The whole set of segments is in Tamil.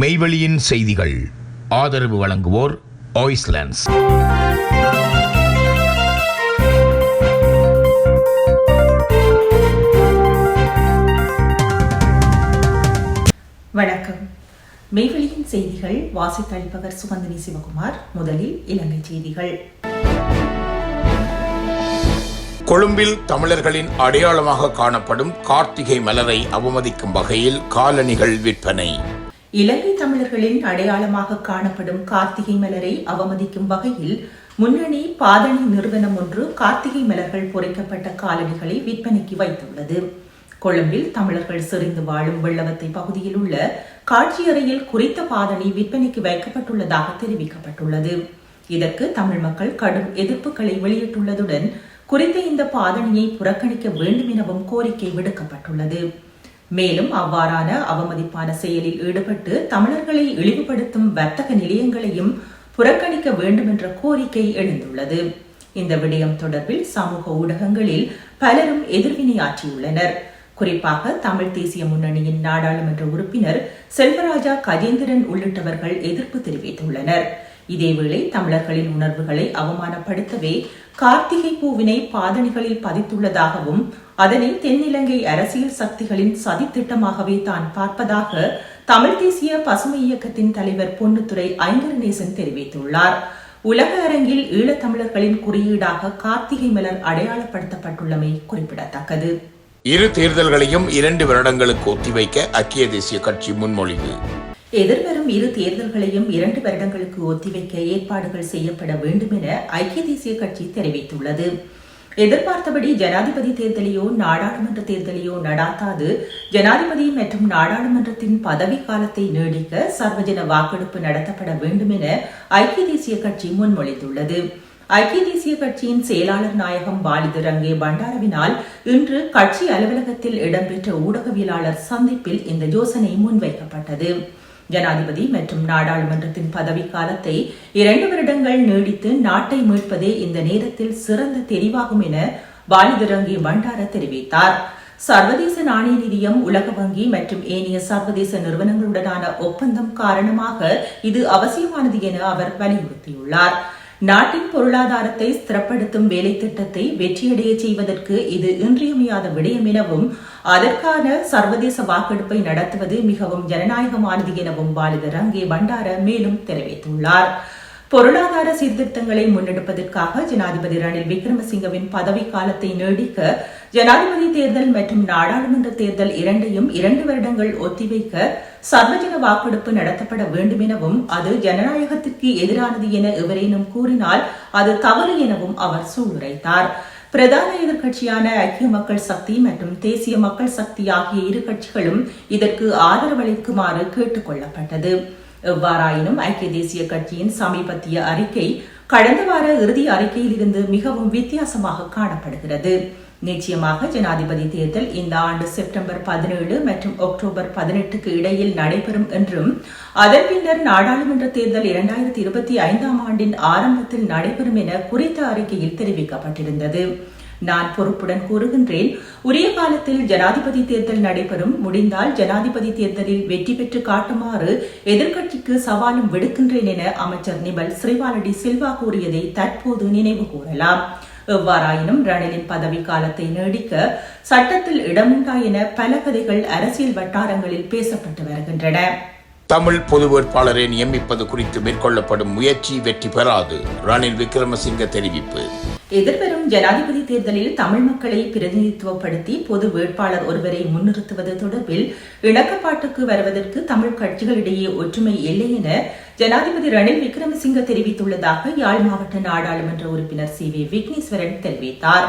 மெய்வெளியின் செய்திகள். ஆதரவு வழங்குவோர் ஆய்ஸ்லாண்ட்ஸ் வணக்கம். மெய்வெளியின் செய்திகள் வாசித்தளிப்பவர் சுகந்தினி சிவகுமார் முதலில் இலங்கை செய்திகள். கொழும்பில் தமிழர்களின் அடையாளமாக காணப்படும் கார்த்திகை மலரை அவமதிக்கும் வகையில் காலணிகள் விற்பனை. இலங்கை தமிழர்களின் அடையாளமாக காணப்படும் கார்த்திகை மலரை அவமதிக்கும் வகையில் முன்னணி பாதணி நிறுவனம் ஒன்று கார்த்திகை மலர்கள் பொறிக்கப்பட்ட காலணிகளை விற்பனைக்கு வைத்துள்ளது. கொழும்பில் தமிழர்கள் செறிந்து வாழும் வெள்ளவத்தை பகுதியில் உள்ள காட்சியறையில் குறித்த பாதணி விற்பனைக்கு வைக்கப்பட்டுள்ளதாக தெரிவிக்கப்பட்டுள்ளது. இதற்கு தமிழ் மக்கள் கடும் எதிர்ப்புகளை வெளியிட்டுள்ளதுடன் குறித்த இந்த பாதணியை புறக்கணிக்க வேண்டும் எனவும் கோரிக்கை விடுக்கப்பட்டுள்ளது. மேலும் அவ்வாறான அவமதிப்பான செயலில் ஈடுபட்டு தமிழர்களை இழிவுபடுத்தும் வர்த்தக நிலையங்களையும் புறக்கணிக்க வேண்டும் என்ற கோரிக்கை எழுந்துள்ளது. இந்த விடயம் தொடர்பில் சமூக ஊடகங்களில் பலரும் எதிர்வினையாற்றியுள்ளனர் குறிப்பாக தமிழ் தேசிய முன்னணியின் நாடாளுமன்ற உறுப்பினர் செல்வராஜா கஜேந்திரன் உள்ளிட்டவர்கள் எதிர்ப்பு தெரிவித்துள்ளனர். இதேவேளை தமிழர்களின் உணர்வுகளை அவமானப்படுத்தவே கார்த்திகை பூவினை பாதணிகளில் பதித்துள்ளதாகவும் அதனை தென்னிலங்கை அரசியல் சக்திகளின் சதித்திட்டமாகவே தான் பார்ப்பதாக தமிழ் தேசிய பசுமை இயக்கத்தின் தலைவர் பொன்னுத்துறை ஐங்கரநேசன் தெரிவித்துள்ளார். உலக அரங்கில் ஈழத்தமிழர்களின் குறியீடாக கார்த்திகை மலர் அடையாளப்படுத்தப்பட்டுள்ளமை குறிப்பிடத்தக்கது. இரு தேர்தல்களையும் இரண்டு வருடங்களுக்கு ஒத்திவைக்க ஐக்கிய தேசிய கட்சி முன்மொழிவு. எதிர்வரும் இரு தேர்தல்களையும் இரண்டு வருடங்களுக்கு ஒத்திவைக்க ஏற்பாடுகள் செய்யப்பட வேண்டும் என ஐக்கிய தேசிய கட்சி தெரிவித்துள்ளது. எதிர்பார்த்தபடி ஜனாதிபதி தேர்தலையோ நாடாளுமன்ற தேர்தலையோ நடாத்தாது. ஜனாதிபதி மற்றும் நாடாளுமன்றத்தின் பதவி காலத்தை நீடிக்க சர்வஜன வாக்கெடுப்பு நடத்தப்பட வேண்டும் என ஐக்கிய தேசிய கட்சி முன்மொழிந்துள்ளது. ஐக்கிய தேசிய கட்சியின் செயலாளர் நாயகம் வாலிது ரங்கே பண்டாரவினால் இன்று கட்சி அலுவலகத்தில் இடம்பெற்ற ஊடகவியலாளர் சந்திப்பில் இந்த யோசனை முன்வைக்கப்பட்டது. ஜனாதிபதி மற்றும் நாடாளுமன்றத்தின் பதவிக்காலத்தை இரண்டு வருடங்கள் நீடித்து நாட்டை மீட்பதே இந்த நேரத்தில் சிறந்த தெரிவாகும் என வாலிதுரங்கி பண்டார தெரிவித்தார். சர்வதேச நாணய நிதியம் உலக வங்கி மற்றும் ஏனைய சர்வதேச நிறுவனங்களுடனான ஒப்பந்தம் காரணமாக இது அவசியமானது என அவர் வலியுறுத்தியுள்ளார். நாட்டின் பொருளாதாரத்தை ஸ்திரப்படுத்தும் வேலை திட்டத்தை வெற்றியடைய செய்வதற்கு இது இன்றியமையாத விடயம் எனவும் அதற்கான சர்வதேச வாக்கெடுப்பை நடத்துவது மிகவும் ஜனநாயகமானது எனவும் பாலிதர் அங்கே பண்டார மேலும் தெரிவித்துள்ளார். பொருளாதார சீர்திருத்தங்களை முன்னெடுப்பதற்காக ஜனாதிபதி ரணில் விக்ரமசிங்கவின் பதவி காலத்தை நீடிக்க ஜனாதிபதி தேர்தல் மற்றும் நாடாளுமன்ற தேர்தல் இரண்டையும் இரண்டு வருடங்கள் ஒத்திவைக்க சர்வஜன வாக்கெடுப்பு நடத்தப்பட வேண்டும் எனவும் அது ஜனநாயகத்திற்கு எதிரானது என எவரேனும் கூறினால் அது தவறு எனவும் அவர் சூளுரைத்தார். பிரதான எதிர்க்கட்சியான ஐக்கிய மக்கள் சக்தி மற்றும் தேசிய மக்கள் சக்தி ஆகிய இரு கட்சிகளும் இதற்கு ஆதரவளிக்குமாறு கேட்டுக் கொள்ளப்பட்டது. எவ்வாறாயினும் ஐக்கிய தேசிய கட்சியின் சமீபத்திய அறிக்கை கடந்த வார இறுதி அறிக்கையிலிருந்து மிகவும் வித்தியாசமாக காணப்படுகிறது. நிச்சயமாக ஜனாதிபதி தேர்தல் இந்த ஆண்டு செப்டம்பர் பதினேழு மற்றும் அக்டோபர் பதினெட்டுக்கு இடையில் நடைபெறும் என்றும் அதன் பின்னர் நாடாளுமன்ற தேர்தல் இரண்டாயிரத்தி இருபத்தி ஐந்தாம் ஆண்டின் ஆரம்பத்தில் நடைபெறும் என குறித்த அறிக்கையில் தெரிவிக்கப்பட்டிருந்தது. நான் பொறுப்புடன் கூறுகின்றேன் உரிய காலத்தில் ஜனாதிபதி தேர்தல் நடைபெறும். முடிந்தால் ஜனாதிபதி தேர்தலில் வெற்றி பெற்று காட்டுமாறு எதிர்க்கட்சிக்கு சவாலும் விடுக்கின்றேன் என அமைச்சர் நிபல் ஸ்ரீவாலடி சில்வா கூறியதை தற்போது நினைவு கூறலாம். எவ்வாறாயினும் ரணிலின் பதவி காலத்தை நீடிக்க சட்டத்தில் இடமுண்டா என பல கதைகள் அரசியல் வட்டாரங்களில் பேசப்பட்டு வருகின்றன. தமிழ் பொது வேட்பாளரை நியமிப்பது குறித்து மேற்கொள்ளப்படும் முயற்சி வெற்றி பெறாது ரணில் விக்ரமசிங்க தெரிவிப்பு. எதிர்வரும் ஜனாதிபதி தேர்தலில் தமிழ் மக்களை பிரதிநிதித்துவப்படுத்தி பொது வேட்பாளர் ஒருவரை முன்னிறுத்துவது தொடர்பில் இணக்கப்பாட்டுக்கு வருவதற்கு தமிழ் கட்சிகளிடையே ஒற்றுமை இல்லை என ஜனாதிபதி ரணில் விக்ரமசிங்க தெரிவித்துள்ளதாக யாழ் மாவட்ட நாடாளுமன்ற உறுப்பினர் சி வி விக்னேஸ்வரன் தெரிவித்தார்.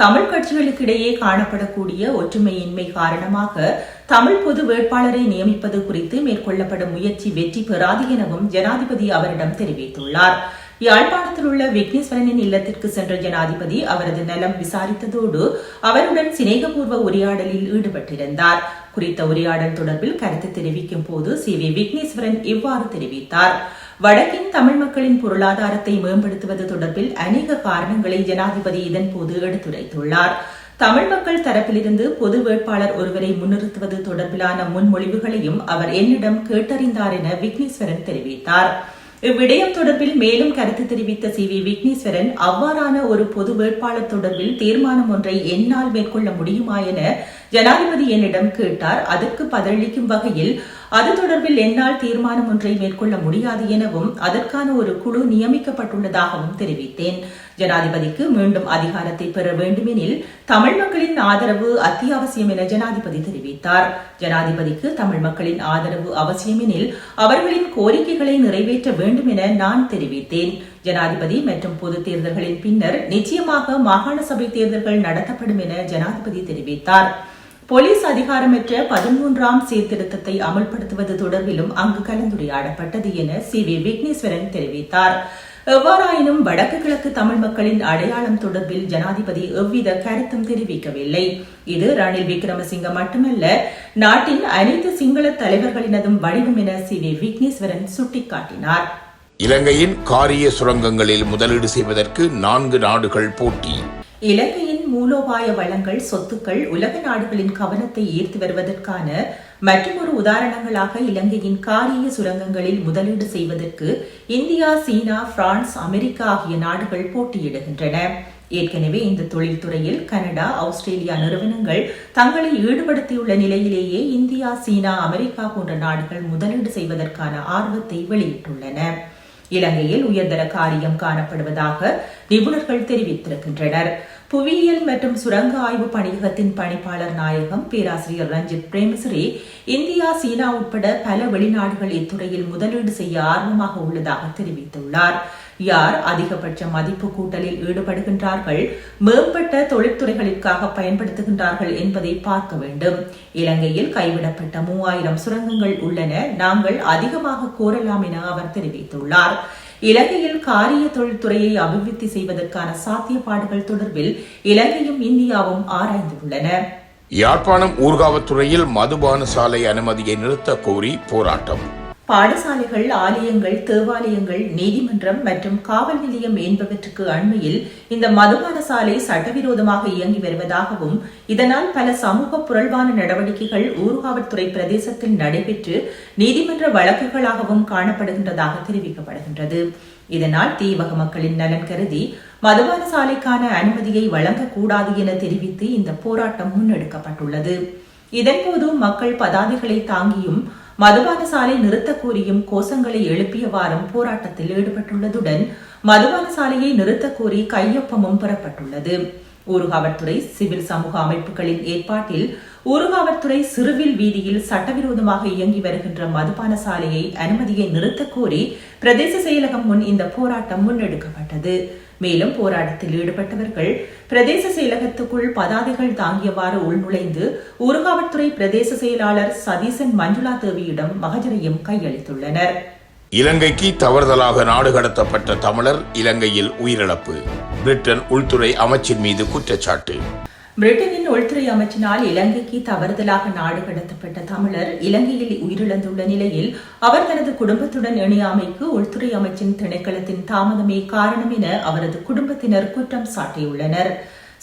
தமிழ் கட்சிகளுக்கிடையே காணப்படக்கூடிய ஒற்றுமையின்மை காரணமாக தமிழ் பொது வேட்பாளரை நியமிப்பது குறித்து மேற்கொள்ளப்படும் முயற்சி வெற்றி பெறாது எனவும் ஜனாதிபதி அவரிடம் தெரிவித்துள்ளார். யாழ்ப்பாணத்தில் உள்ள விக்னேஸ்வரனின் இல்லத்திற்கு சென்ற ஜனாதிபதி அவரது நலம் விசாரித்ததோடு அவருடன் சிநேகபூர்வ உரையாடலில் ஈடுபட்டிருந்தார். குறித்த உரையாடல் தொடர்பில் கருத்து தெரிவிக்கும் போது சி வி விக்னேஸ்வரன் இவ்வாறு தெரிவித்தார். வடக்கின் தமிழ் மக்களின் பொருளாதாரத்தை மேம்படுத்துவது தொடர்பில் அநேக காரணங்களை ஜனாதிபதி இதன்போது எடுத்துரைத்துள்ளார். தமிழ் மக்கள் தரப்பிலிருந்து பொது வேட்பாளர் ஒருவரை முன்னிறுத்துவது தொடர்பிலான முன்மொழிவுகளையும் அவர் என்னிடம் கேட்டறிந்தார் என விக்னேஸ்வரன் தெரிவித்தார். இவ்விடயம் தொடர்பில் மேலும் கருத்து தெரிவித்த சி வி விக்னேஸ்வரன் அவ்வாறான ஒரு பொது வேட்பாளர் தொடர்பில் தீர்மானம் ஒன்றை என்னால் மேற்கொள்ள முடியுமா என ஜனாதிபதி என்னிடம் கேட்டார். அதற்கு பதிலளிக்கும் வகையில் அது தொடர்பில் என்னால் தீர்மானம் ஒன்றை மேற்கொள்ள முடியாது எனவும் அதற்கான ஒரு குழு நியமிக்கப்பட்டுள்ளதாகவும் தெரிவித்தேன். ஜனாதிபதிக்கு மீண்டும் அதிகாரத்தை பெற வேண்டுமெனில் தமிழ் மக்களின் ஆதரவு அத்தியாவசியம் என ஜனாதிபதி தெரிவித்தார். ஜனாதிபதிக்கு தமிழ் மக்களின் ஆதரவு அவசியமெனில் அவர்களின் கோரிக்கைகளை நிறைவேற்ற வேண்டும் என நான் தெரிவித்தேன். ஜனாதிபதி மற்றும் பொது தேர்தல்களின் பின்னர் நிச்சயமாக மாகாண சபை தேர்தல்கள் நடத்தப்படும் என ஜனாதிபதி தெரிவித்தார். போலீஸ் அதிகாரமற்ற பதிமூன்றாம் சீர்திருத்தத்தை அமல்படுத்துவது தொடர்பிலும் அங்கு கலந்துரையாடப்பட்டது என சி வி விக்னேஸ்வரன் தெரிவித்தார். எவ்வாறாயினும் வடக்கு கிழக்கு தமிழ் மக்களின் அடையாளம் தொடர்பில் ஜனாதிபதி எவ்வித கருத்தும் தெரிவிக்கவில்லை. இது ரணில் விக்ரமசிங்க மட்டுமல்ல நாட்டின் அனைத்து சிங்கள தலைவர்களினதும் வடிவம் என சி வி விக்னேஸ்வரன் சுட்டிக்காட்டினார். இலங்கையின் காரிய சுரங்கங்களில் முதலீடு செய்வதற்கு நான்கு நாடுகள் போட்டி. இலங்கையின் மூலோபாய வளங்கள் சொத்துக்கள் உலக நாடுகளின் கவனத்தை ஈர்த்து வருவதற்கான மற்றொரு உதாரணங்களாக இலங்கையின் காரிய சுரங்கங்களில் முதலீடு செய்வதற்கு இந்தியா சீனா பிரான்ஸ் அமெரிக்கா ஆகிய நாடுகள் போட்டியிடுகின்றன. ஏற்கனவே இந்த தொழில்துறையில் கனடா ஆஸ்திரேலியா நிறுவனங்கள் தங்களை ஈடுபடுத்தியுள்ள நிலையிலேயே இந்தியா சீனா அமெரிக்கா போன்ற நாடுகள் முதலீடு செய்வதற்கான ஆர்வத்தை வெளியிட்டுள்ளன. இலங்கையில் உயர்தர காரியம் காணப்படுவதாக நிபுணர்கள் தெரிவித்திருக்கின்றனர். புவியியல் மற்றும் சுரங்க ஆய்வு பணியகத்தின் பணிப்பாளர் நாயகம் பேராசிரியர் ரஞ்சித் பிரேமசிறி இந்தியா சீனா உட்பட பல வெளிநாடுகள் இத்துறையில் முதலீடு செய்ய ஆர்வமாக உள்ளதாக தெரிவித்துள்ளார். யார் அதிகபட்ச மதிப்பு கூட்டலில் ஈடுபடுகின்றார்கள் மேம்பட்ட தொழிற்துறைகளுக்காக பயன்படுத்துகின்றார்கள் என்பதை பார்க்க வேண்டும். இலங்கையில் கைவிடப்பட்ட மூவாயிரம் சுரங்கங்கள் உள்ளன நாங்கள் அதிகமாக கோரலாம் என அவர் தெரிவித்துள்ளார். இலங்கையில் காரிய தொழில்துறையை அபிவிருத்தி செய்வதற்கான சாத்தியப்பாடுகள் தொடர்பில் இலங்கையும் இந்தியாவும் ஆராய்ந்துள்ளன. யாழ்ப்பாணம் ஊர்காவத்துறையில் மதுபான சாலை அனுமதியை நிறுத்த கோரி போராட்டம். பாடசாலைகள் ஆலயங்கள் தேவாலயங்கள் நீதிமன்றம் மற்றும் காவல் நிலையம் என்பவற்றுக்கு அண்மையில் இந்த மதுபான சாலை சட்டவிரோதமாக இயங்கி வருவதாகவும் இதனால் பல சமூக புரள்வான நடவடிக்கைகள் ஊர்காவல்துறை பிரதேசத்தில் நடைபெற்று நீதிமன்ற வழக்குகளாகவும் காணப்படுகின்றதாக தெரிவிக்கப்படுகின்றது. இதனால் தீவக மக்களின் நலன் கருதி மதுபான சாலைக்கான அனுமதியை வழங்கக்கூடாது என தெரிவித்து இந்த போராட்டம் முன்னெடுக்கப்பட்டுள்ளது. இதன்போது மக்கள் பதாதைகளை தாங்கியும் மதுபானசாலை நிறுத்த கோரியும் கோஷங்களை எழுப்பியவாறும் போராட்டத்தில் ஈடுபட்டுள்ளதுடன் மதுபான சாலையை நிறுத்த கோரி கையொப்பமும் பெறப்பட்டுள்ளது. ஊர்காவல்துறை சிவில் சமூக அமைப்புகளின் ஏற்பாட்டில் ஊர்காவல்துறை சிறுவில் வீதியில் சட்டவிரோதமாக இயங்கி வருகின்ற மதுபான சாலையை அனுமதியை நிறுத்த கோரி பிரதேச செயலகம் முன் இந்த போராட்டம் முன்னெடுக்கப்பட்டது. மேலும் போராட்டத்தில் ஈடுபட்டவர்கள் பிரதேச செயலகத்துக்குள் பதாதைகள் தாங்கியவாறு உள்நுழைந்து ஊர்காவல்துறை பிரதேச செயலாளர் சதீசன் மஞ்சுளா தேவியிடம் மகஜரையும் கையளித்துள்ளனர். இலங்கைக்கு தவறுதலாக நாடு கடத்தப்பட்ட தமிழர் இலங்கையில் உயிரிழப்பு. பிரிட்டன் உள்துறை அமைச்சின் மீது குற்றச்சாட்டு. பிரிட்டனின் உள்துறை அமைச்சினால் இலங்கைக்கு தவறுதலாக நாடு கடத்தப்பட்ட தமிழர் இலங்கையில் உயிரிழந்துள்ள நிலையில் அவர் தனது குடும்பத்துடன் இணையாமைக்கு உள்துறை அமைச்சின் திணைக்களத்தின் தாமதமே காரணம் என அவரது குடும்பத்தினர் குற்றம் சாட்டியுள்ளனர்.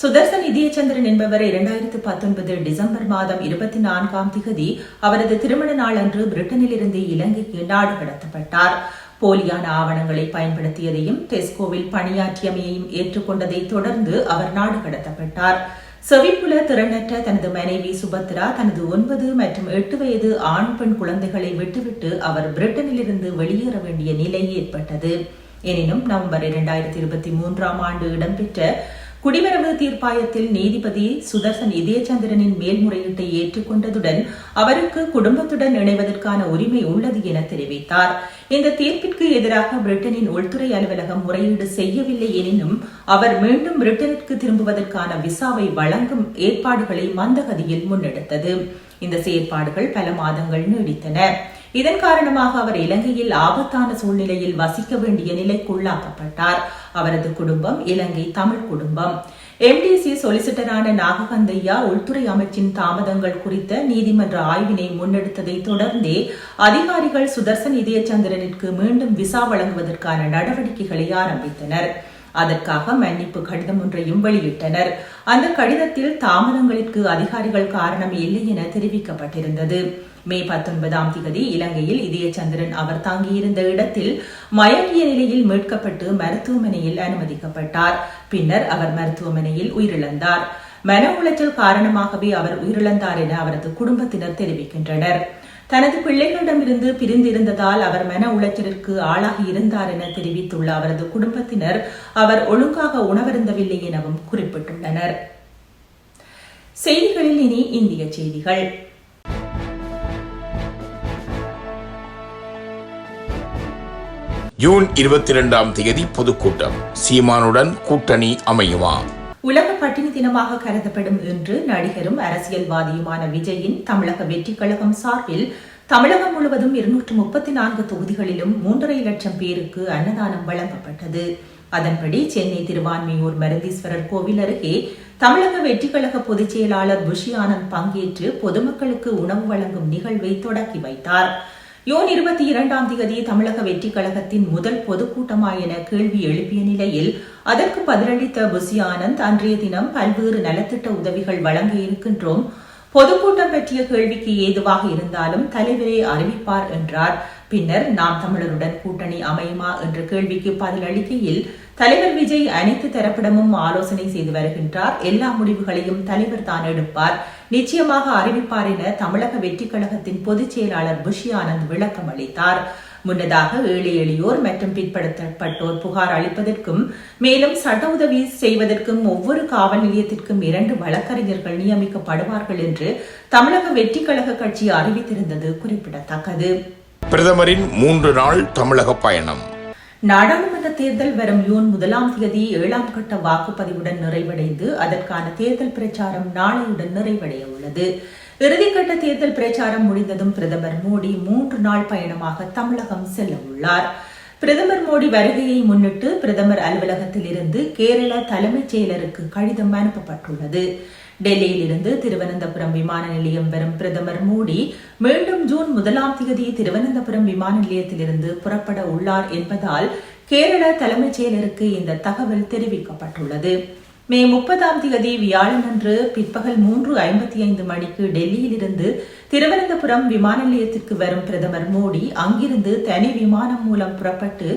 சுதர்சன் இதயச்சந்திரன் என்பவர் இரண்டாயிரத்து பத்தொன்பது டிசம்பர் மாதம் இருபத்தி நான்காம் திகதி அவரது திருமண நாள் அன்று பிரிட்டனிலிருந்து இலங்கைக்கு நாடு கடத்தப்பட்டார். போலியான ஆவணங்களை பயன்படுத்தியதையும் டெஸ்கோவில் பணியாற்றியமையையும் ஏற்றுக்கொண்டதை தொடர்ந்து அவர் நாடு கடத்தப்பட்டார். செவிப்புல திறனற்ற தனது மனைவி சுபத்ரா தனது ஒன்பது மற்றும் எட்டு வயது ஆண் பெண் குழந்தைகளை விட்டுவிட்டு அவர் பிரிட்டனிலிருந்து வெளியேற வேண்டிய நிலை ஏற்பட்டது. எனினும் நவம்பர் இரண்டாயிரத்தி இருபத்தி மூன்றாம் ஆண்டு இடம்பெற்ற குடிவரவு தீர்ப்பாயத்தில் நீதிபதி சுதர்சன் இதயச்சந்திரனின் மேல்முறையீட்டை ஏற்றுக்கொண்டதுடன் அவருக்கு குடும்பத்துடன் இணைவதற்கான உரிமை உள்ளது என தெரிவித்தார். இந்த தீர்ப்பிற்கு எதிராக பிரிட்டனின் உள்துறை அலுவலகம் முறையீடு செய்யவில்லை எனினும் அவர் மீண்டும் பிரிட்டனுக்கு திரும்புவதற்கான விசாவை வழங்கும் ஏற்பாடுகளை மந்தகதியில் முன்னெடுத்தது. இந்த செயற்பாடுகள் பல மாதங்கள் நீடித்தன. இதன் காரணமாக அவர் இலங்கையில் ஆபத்தான சூழ்நிலையில் வசிக்க வேண்டிய நிலைக்குள்ளாக்கப்பட்டார். அவரது குடும்பம் இலங்கை தமிழ் குடும்பம். எம்டிசி சொலிசிட்டரான நாககந்தையா உள்துறை அமைச்சின் தாமதங்கள் குறித்த நீதிமன்ற ஆய்வினை முன்னெடுத்ததை தொடர்ந்தே அதிகாரிகள் சுதர்சன் இதயச்சந்திரனிற்கு மீண்டும் விசா வழங்குவதற்கான நடவடிக்கைகளை ஆரம்பித்தனர். அதற்காக மன்னிப்பு கடிதம் ஒன்றையும் வெளியிட்டனர். அந்த கடிதத்தில் தாமதங்களுக்கு அதிகாரிகள் காரணம் இல்லை என தெரிவிக்கப்பட்டிருந்தது. மே பத்தொன்பதாம் திகதி இலங்கையில் இதயச்சந்திரன் அவர் தங்கியிருந்த இடத்தில் மயங்கிய நிலையில் மீட்கப்பட்டு மருத்துவமனையில் அனுமதிக்கப்பட்டார். பின்னர் அவர் மருத்துவமனையில் உயிரிழந்தார். மன உளைச்சல் காரணமாகவே அவர் உயிரிழந்தார் என அவரது குடும்பத்தினர் தெரிவிக்கின்றனர். தனது பிள்ளைகளிடமிருந்து பிரிந்திருந்ததால் அவர் மன உளைச்சலிற்கு ஆளாகி இருந்தார் என தெரிவித்துள்ள அவரது குடும்பத்தினர் அவர் ஒழுங்காக உணவருந்தவில்லை எனவும் குறிப்பிட்டுள்ளனர். செய்திகளில் இனி இந்திய செய்திகள். ஜூன் இருபத்தி இரண்டாம் தேதி பொதுக்கூட்டம். சீமானுடன் கூட்டணி அமையுமா? உலக பட்டினி தினமாக கருதப்படும் இன்று நடிகரும் அரசியல்வாதியுமான விஜயின் தமிழக வெற்றிக் கழகம் சார்பில் தமிழகம் முழுவதும் இருநூற்று முப்பத்தி நான்கு தொகுதிகளிலும் மூன்றரை லட்சம் பேருக்கு அன்னதானம் வழங்கப்பட்டது. அதன்படி சென்னை திருவான்மையூர் மருந்தீஸ்வரர் கோவில் அருகே தமிழக வெற்றிக் கழக பொதுச் செயலாளர் புஷி ஆனந்த் பங்கேற்று பொதுமக்களுக்கு உணவு வழங்கும் நிகழ்வை தொடக்கி வைத்தாா் யோன் இருபத்தி இரண்டாம் தேதி தமிழக வெற்றிக் கழகத்தின் முதல் பொதுக்கூட்டமா என கேள்வி எழுப்பிய நிலையில் அதற்கு பதிலளித்த புசி ஆனந்த் அன்றைய தினம் பல்வேறு நலத்திட்ட உதவிகள் வழங்க இருக்கின்றோம். பொதுக்கூட்டம் பற்றிய கேள்விக்கு ஏதுவாக இருந்தாலும் தலைவரே அறிவிப்பார் என்றார். பின்னர் நாம் தமிழருடன் கூட்டணி அமையுமா என்ற கேள்விக்கு பதிலளிக்கையில் தலைவர் விஜய் அனைத்து தரப்பிடமும் ஆலோசனை செய்து வருகின்றார். எல்லா முடிவுகளையும் தலைவர் தான் எடுப்பார். நிச்சயமாக அறிவிப்பார் என தமிழக வெற்றிக் கழகத்தின் பொதுச் செயலாளர் புஷி ஆனந்த் விளக்கம் அளித்தார். முன்னதாக ஏழை எளியோர் மற்றும் பிற்படுத்தப்பட்டோர் புகார் அளிப்பதற்கும் மேலும் சட்ட உதவி செய்வதற்கும் ஒவ்வொரு காவல் நிலையத்திற்கும் இரண்டு வழக்கறிஞர்கள் நியமிக்கப்படுவார்கள் என்று தமிழக வெற்றிக் கழக கட்சி அறிவித்திருந்தது குறிப்பிடத்தக்கது. பிரதமரின் மூன்று நாள் தமிழக பயணம். நாடாளுமன்ற தேர்தல் வரும் ஜூன் முதலாம் தேதி ஏழாம் கட்ட வாக்குப்பதிவுடன் நிறைவடைந்து அதற்கான தேர்தல் பிரச்சாரம் நாளையுடன் நிறைவடைய உள்ளது. இறுதிக்கட்ட தேர்தல் பிரச்சாரம் முடிந்ததும் பிரதமர் மோடி மூன்று நாள் பயணமாக தமிழகம் செல்ல உள்ளார். பிரதமர் மோடி வருகையை முன்னிட்டு பிரதமர் அலுவலகத்தில் இருந்து கேரள தலைமைச் செயலருக்கு கடிதம் அனுப்பப்பட்டுள்ளது. டெல்லியிலிருந்து திருவனந்தபுரம் விமான நிலையம் வரும் பிரதமர் மோடி மீண்டும் ஜூன் முதலாம் தேதி திருவனந்தபுரம் விமான நிலையத்திலிருந்து புறப்பட உள்ளார் என்பதால் கேரள தலைமைச் செயலருக்கு இந்த தகவல் தெரிவிக்கப்பட்டுள்ளது. மே முப்பதாம் தேதி வியாழனன்று பிற்பகல் மூன்று ஐம்பத்தி ஐந்து மணிக்கு டெல்லியிலிருந்து திருவனந்தபுரம் விமான நிலையத்திற்கு வரும் பிரதமர் மோடி அங்கிருந்து தனி விமானம் மூலம் புறப்பட்டு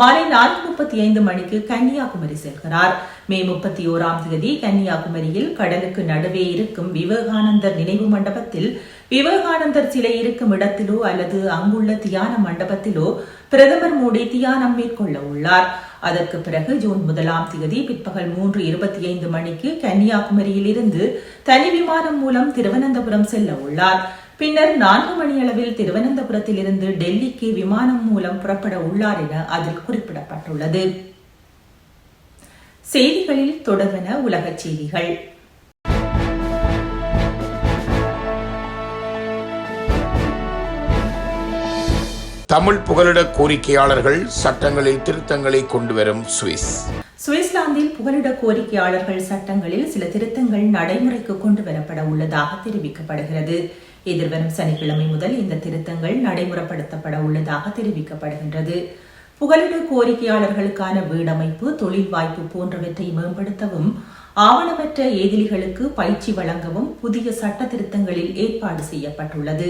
மாலை நான்கு முப்பத்தி ஐந்து மணிக்கு கன்னியாகுமரி செல்கிறார். மே முப்பத்தி ஓராம் தேதி கன்னியாகுமரியில் கடலுக்கு நடுவே இருக்கும் விவேகானந்தர் நினைவு மண்டபத்தில் விவேகானந்தர் சிலை இருக்கும் இடத்திலோ அல்லது அங்குள்ள தியான மண்டபத்திலோ பிரதமர் மோடி தியானம் மேற்கொள்ள உள்ளார். அதற்கு பிறகு ஜூன் முதலாம் தேதி பிற்பகல் மூன்று இருபத்தி ஐந்து மணிக்கு கன்னியாகுமரியிலிருந்து தனி விமானம் மூலம் திருவனந்தபுரம் செல்ல உள்ளார். பின்னர் நான்கு மணியளவில் திருவனந்தபுரத்தில் இருந்து டெல்லிக்கு விமானம் மூலம் புறப்பட உள்ளார் என அதில் குறிப்பிடப்பட்டுள்ளது. செய்திகளில் தொடர்வன உலகச் செய்திகள். தமிழ் புகலிட கோரிக்கையாளர்கள் சட்டங்களில் திருத்தங்களை கொண்டு வரும் சுவிஸ். சுவிட்சர்லாந்தில் புகலிட கோரிக்கையாளர்கள் சட்டங்களில் சில திருத்தங்கள் நடைமுறைக்கு கொண்டு வரப்பட உள்ளதாக தெரிவிக்கப்படுகிறது. எதிர்வரும் சனிக்கிழமை முதல் இந்த திருத்தங்கள் நடைமுறைப்படுத்தப்பட உள்ளதாக தெரிவிக்கப்படுகின்றது. புகலிட கோரிக்கையாளர்களுக்கான வீடமைப்பு தொழில் வாய்ப்பு போன்றவற்றை மேம்படுத்தவும் ஆவணமற்ற ஏதிலிகளுக்கு பயிற்சி வழங்கவும் புதிய சட்ட திருத்தங்களில் ஏற்பாடு செய்யப்பட்டுள்ளது.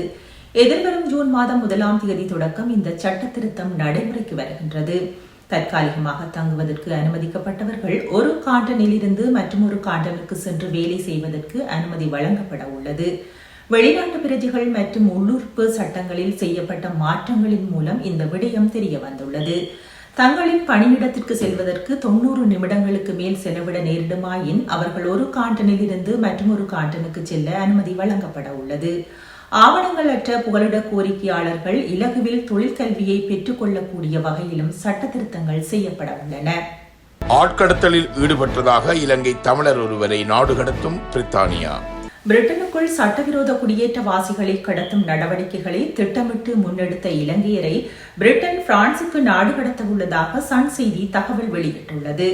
எதிர்வரும் ஜூன் மாதம் முதலாம் தேதி தொடக்கம் இந்த சட்ட திருத்தம் நடைமுறைக்கு வருகின்றது. தற்காலிகமாக தங்குவதற்கு அனுமதிக்கப்பட்டவர்கள் ஒரு காண்டனிலிருந்து மற்றொரு காண்டனுக்கு சென்று வேலை செய்வதற்கு அனுமதி வழங்கப்பட உள்ளது. வெளிநாட்டு பிரஜைகள் மற்றும் உள்ளுறுப்பு சட்டங்களில் செய்யப்பட்ட மாற்றங்களின் மூலம் இந்த விடயம் தெரிய வந்துள்ளது. தங்களின் பணியிடத்திற்கு செல்வதற்கு தொண்ணூறு நிமிடங்களுக்கு மேல் செலவிட நேரிடுமாயின் அவர்கள் ஒரு காண்டனில் இருந்து மற்றொரு காண்டனுக்கு செல்ல அனுமதி வழங்கப்பட உள்ளது. ஆவணங்களற்ற புகலிட கோரிக்கையாளர்கள் இலகுவில் தொழிற்கல்வியை பெற்றுக்கொள்ளக்கூடிய வகையிலும் சட்ட திருத்தங்கள் செய்யப்பட உள்ளன. ஆட்கடத்தலில் ஈடுபட்டதாக இலங்கை தமிழர் ஒருவரை நாடு கடத்தும் பிரித்தானியா. பிரிட்டனுக்குள் சட்டவிரோத குடியேற்றவாசிகளை கடத்தும் நடவடிக்கைகளை திட்டமிட்டு முன்னெடுத்த இலங்கையரை பிரிட்டன் பிரான்சுக்கு நாடு கடத்த உள்ளதாக சன் செய்தி தகவல் வெளியிட்டுள்ளது.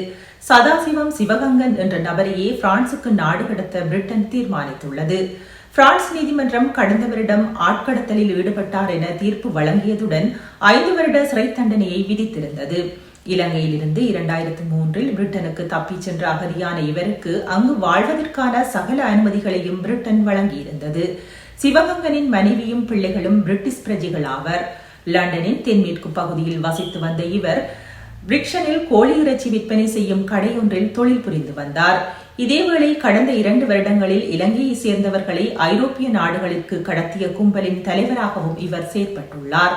சதாசிவம் சிவகங்கன் என்ற நபரையே பிரான்சுக்கு நாடு கடத்த பிரிட்டன் தீர்மானித்துள்ளது. பிரான்ஸ் நீதிமன்றம் கடந்த வருடம் ஆட்கடத்தலில் ஈடுபட்டார் என தீர்ப்பு வழங்கியதுடன் ஐந்து வருட சிறை தண்டனையை விதித்திருந்தது. இலங்கையிலிருந்து இரண்டாயிரத்து மூன்றில் பிரிட்டனுக்கு தப்பிச் சென்ற அகதியான இவருக்கு அங்கு வாழ்வதற்கான சகல அனுமதிகளையும் பிரிட்டன் வழங்கியிருந்தது. சிவகங்கனின் மனைவியும் பிள்ளைகளும் பிரிட்டிஷ் பிரஜைகள் ஆவர் லண்டனின் தென்மேற்கு பகுதியில் வசித்து வந்த இவர் பிரிக்ஷனில் கோழி இறைச்சி விற்பனை செய்யும் கடையொன்றில் தொழில் புரிந்து வந்தார். இதேவேளை கடந்த இரண்டு வருடங்களில் இலங்கையை சேர்ந்தவர்களை ஐரோப்பிய நாடுகளுக்கு கடத்திய கும்பலின் தலைவராகவும் இவர் செயற்பட்டுள்ளார்.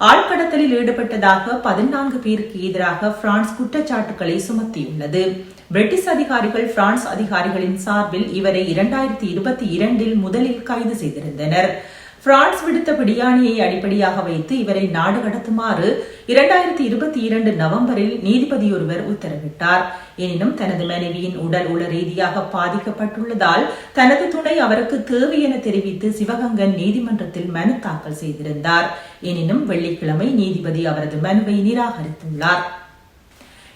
ஆழ்கடத்தலில் ஈடுபட்டதாக பதினான்கு பேருக்கு எதிராக பிரான்ஸ் குற்றச்சாட்டுகளை சுமத்தியுள்ளது. பிரிட்டிஷ் அதிகாரிகள் பிரான்ஸ் அதிகாரிகளின் சார்பில் இவரை இரண்டாயிரத்தி இருபத்தி இரண்டில் முதலில் கைது செய்திருந்தனர். பிரான்ஸ் விடுத்த பிடியாணியை அடிப்படையாக வைத்து இவரை நாடு கடத்துமாறு இரண்டாயிரத்தி இருபத்தி இரண்டு நவம்பரில் நீதிபதி ஒருவர் உத்தரவிட்டார். எனினும் தனது மனைவியின் உடல் உள ரீதியாக பாதிக்கப்பட்டுள்ளதால் தனது துணை அவருக்கு தேவை என தெரிவித்து சிவகங்கன் நீதிமன்றத்தில் மனு தாக்கல் செய்திருந்தார். எனினும் வெள்ளிக்கிழமை நீதிபதி அவரது மனுவை நிராகரித்துள்ளார்.